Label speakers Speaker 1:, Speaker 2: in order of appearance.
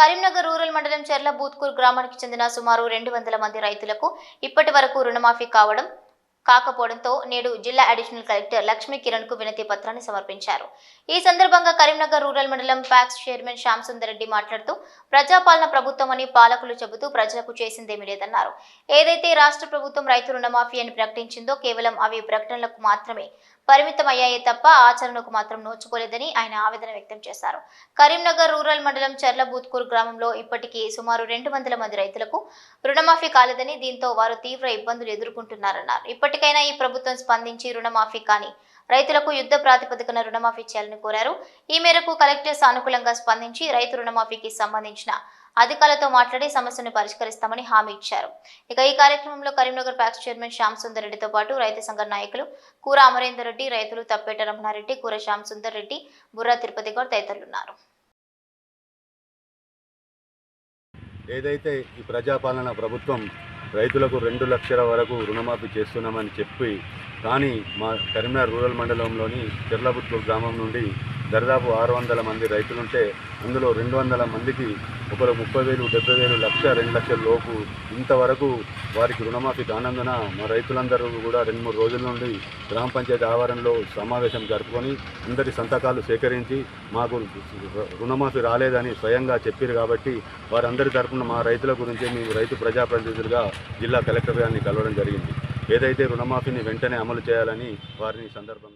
Speaker 1: Karimnagar rural మండలం చెర్ల బూత్కూర్ గ్రామానికి చెందిన సుమారు రెండు వందల మంది రైతులకు ఇప్పటి వరకు రుణమాఫీ కావడం కాకపోవడంతో నేడు జిల్లా అడిషనల్ కలెక్టర్ లక్ష్మీ కిరణ్కు వినతి పత్రాన్ని సమర్పించారు. ఈ సందర్భంగా కరీంనగర్ రూరల్ మండలం ప్యాక్స్ చైర్మన్ శ్యామ్ సుందర్ రెడ్డి మాట్లాడుతూ ప్రజాపాలన ప్రభుత్వం అని పాలకులు చెబుతూ ప్రజలకు చేసిందేమీ లేదన్నారు. ఏదైతే రాష్ట్ర ప్రభుత్వం రైతు రుణమాఫీ అని ప్రకటించిందో కేవలం అవి ప్రకటనలకు మాత్రమే. పరిమితమయ్యాయే తప్ప ఆచరణకు మాత్రం నోచుకోలేదని ఆయన ఆవేదన వ్యక్తం చేశారు. కరీంనగర్ రూరల్ మండలం చెర్ల బూత్కూర్ గ్రామంలో ఇప్పటికీ సుమారు రెండు వందల మంది రైతులకు రుణమాఫీ కాలేదని దీంతో వారు తీవ్ర ఇబ్బందులు ఎదుర్కొంటున్నారన్నారు. ఇప్పటికైనా ఈ ప్రభుత్వం స్పందించి రుణమాఫీ కానీ రైతులకు యుద్ధ ప్రాతిపదికన రుణమాఫీ చేయాలని కోరారు. ఈ మేరకు కలెక్టర్ సానుకూలంగా స్పందించి రైతు రుణమాఫీకి సంబంధించిన అధికారులతో మాట్లాడి సమస్యను పరిష్కరిస్తామని హామీ ఇచ్చారు. ఇక ఈ కార్యక్రమంలో కరీంనగర్ ప్యాక్స్ చైర్మన్ శ్యామ్ సుందర్ రెడ్డితో పాటు రైతు సంఘ నాయకులు కూర అమరేందర్ రెడ్డి రైతులు తప్పేట రమణారెడ్డి కూర శ్యామ్ సుందర్ రెడ్డి బుర్రా తిరుపతి గౌడ్ తదితరులున్నారు.
Speaker 2: ఏదైతే ఈ ప్రజాపాలన ప్రభుత్వం రైతులకు రెండు లక్షల వరకు రుణమాఫీ చేస్తున్నామని చెప్పి కానీ మా కరీంనగర్ రూరల్ మండలంలోని చెర్లబుత్తూరు గ్రామం నుండి దాదాపు ఆరు వందల మంది రైతులుంటే అందులో రెండు వందల మందికి ఒకరు ముప్పై వేలు డెబ్బై వేలు లక్ష రెండు లక్షల లోపు ఇంతవరకు వారికి రుణమాఫీ కానందున మా రైతులందరూ కూడా రెండు మూడు రోజుల నుండి గ్రామ పంచాయతీ ఆవరణలో సమావేశం జరుపుకొని అందరి సంతకాలు సేకరించి మాకు రుణమాఫీ రాలేదని స్వయంగా చెప్పారు కాబట్టి వారందరి తరఫున మా రైతుల గురించి మేము రైతు ప్రజాప్రతినిధులుగా జిల్లా కలెక్టర్ గారిని కలవడం జరిగింది. ఏదైతే రుణమాఫీని వెంటనే అమలు చేయాలని వారిని సందర్భంగా